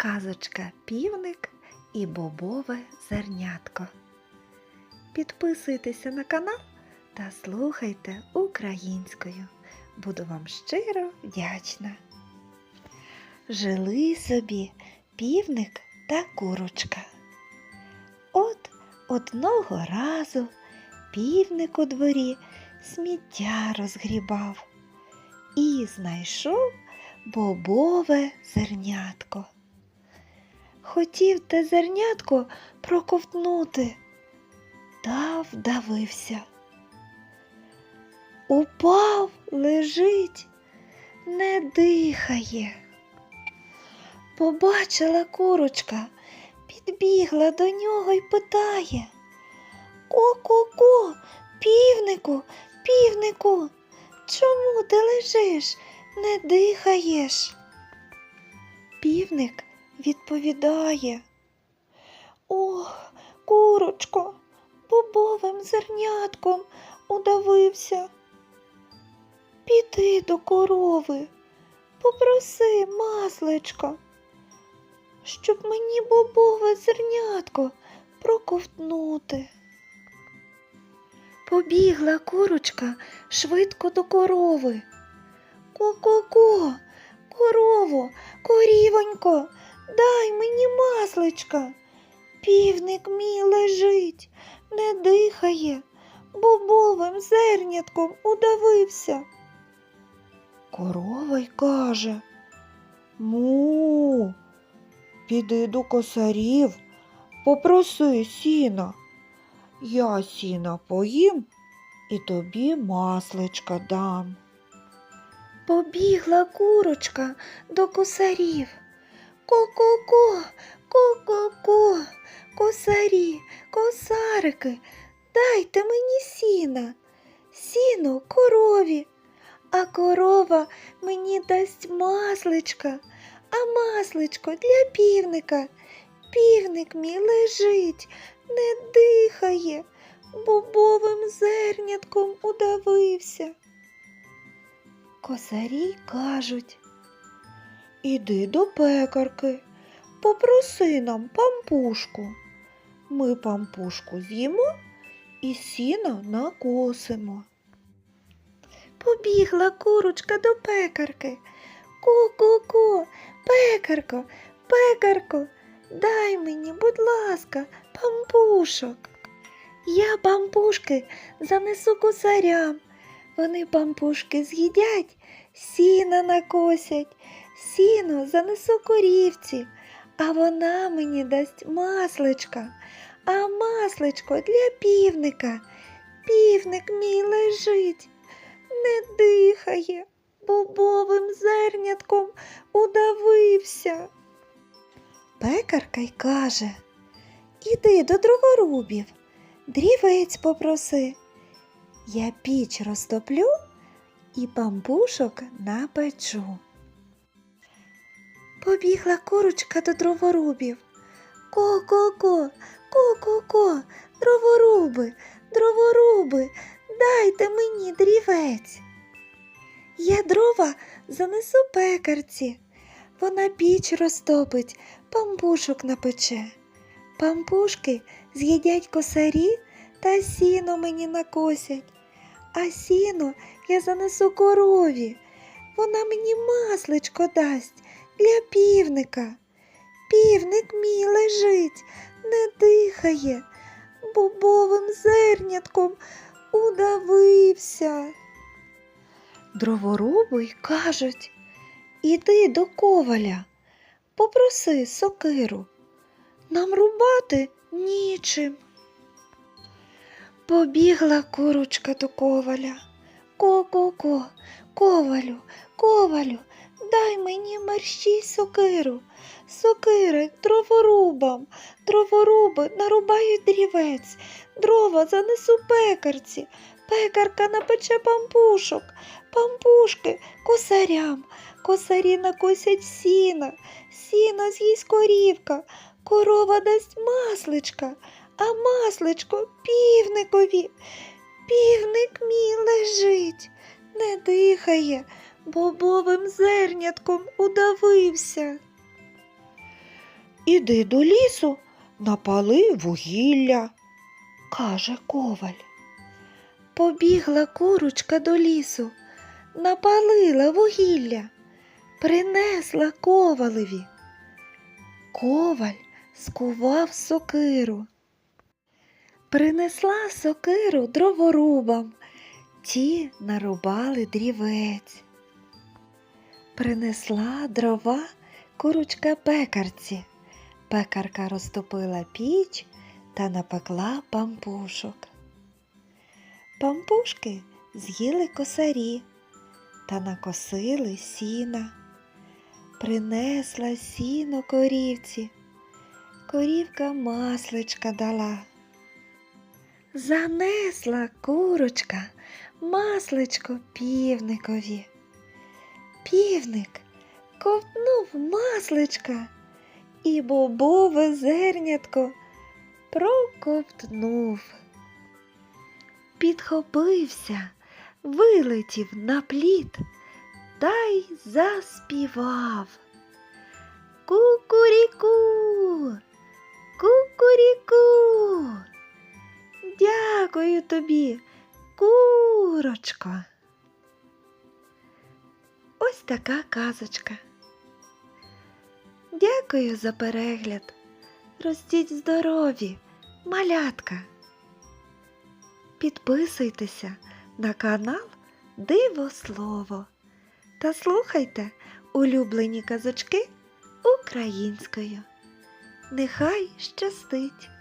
Казочка Півник і бобове зернятко. Підписуйтеся на канал та слухайте українською. Буду вам щиро вдячна. Жили собі півник та курочка. От одного разу півник у дворі сміття розгрібав і знайшов бобове зернятко. Хотів те зернятко проковтнути, та вдавився. Упав, лежить, не дихає. Побачила курочка, підбігла до нього й питає. Ко-ко-ко, півнику, півнику, чому ти лежиш, не дихаєш? Півник відповідає. Ох, курочко, бобовим зернятком удавився. Піди до корови, попроси масличка, щоб мені бобове зернятко проковтнути. Побігла курочка швидко до корови. Ко-ко-ко, корово, корівонько, дай мені масличка. Півник мій лежить, не дихає, бобовим зернятком удавився. Корова й каже Му, піди до косарів, попроси сіна. Я сіна поїм і тобі масличка дам. Побігла курочка до косарів. Ко-ко-ко, ко-ко-ко, косарі, косарики, дайте мені сіна, сіно корові, а корова мені дасть масличка, а масличко для півника. Півник мій лежить, не дихає, бобовим зернятком удавився. Косарі кажуть Іди до пекарки, попроси нам пампушку. Ми пампушку з'їмо і сіно накосимо. Побігла курочка до пекарки. Ку-ку-ку, пекарко, пекарко, дай мені, будь ласка, пампушок. Я пампушки занесу косарям. Вони пампушки з'їдять, сіна накосять, сіно занесу корівці, а вона мені дасть масличка, а масличко для півника. Півник мій лежить, не дихає, бобовим зернятком удавився. Пекарка й каже Іди до дроворубів, дрівець попроси. Я піч розтоплю і пампушок напечу. Побігла курочка до дроворубів. Ко-ко-ко, ко-ко-ко, дроворуби, дроворуби, дайте мені дрівець. Я дрова занесу пекарці. Вона піч розтопить, пампушок напече. Пампушки з'їдять косарі та сіно мені накосять. А сіно я занесу корові. Вона мені масличко дасть для півника. Півник мій лежить, не дихає, бобовим зернятком удавився. Дроворуби й кажуть Іди до коваля, попроси сокиру. Нам рубати нічим. Побігла курочка до коваля. Ко-ко-ко, ковалю, ковалю, дай мені мерщій сокиру. Сокири дроворубам, дроворуби нарубають дрівець, дрова занесу пекарці, пекарка напече пампушок, пампушки косарям, косарі накосять сіна, сіна з'їсть корівка, корова дасть масличка, а масличко півникові. Півник мій лежить, не дихає, бобовим зернятком удавився. Іди до лісу, напали вугілля, каже коваль. Побігла курочка до лісу, напалила вугілля, принесла ковалеві. Коваль скував сокиру. Принесла сокиру дроворубам, ті нарубали дрівець. Принесла дрова курочка пекарці. Пекарка розтопила піч та напекла пампушок. Пампушки з'їли косарі та накосили сіна. Принесла сіно корівці, корівка масличка дала. Занесла курочка масличко півникові. Півник ковтнув масличка і бобове зернятко проковтнув. Підхопився, вилетів на плід та й заспівав. Кукуріку, кукуріку. Дякую тобі, курочко. Ось така казочка. Дякую за перегляд. Ростіть здорові, малятка. Підписуйтеся на канал Диво Слово та слухайте улюблені казочки українською. Нехай щастить!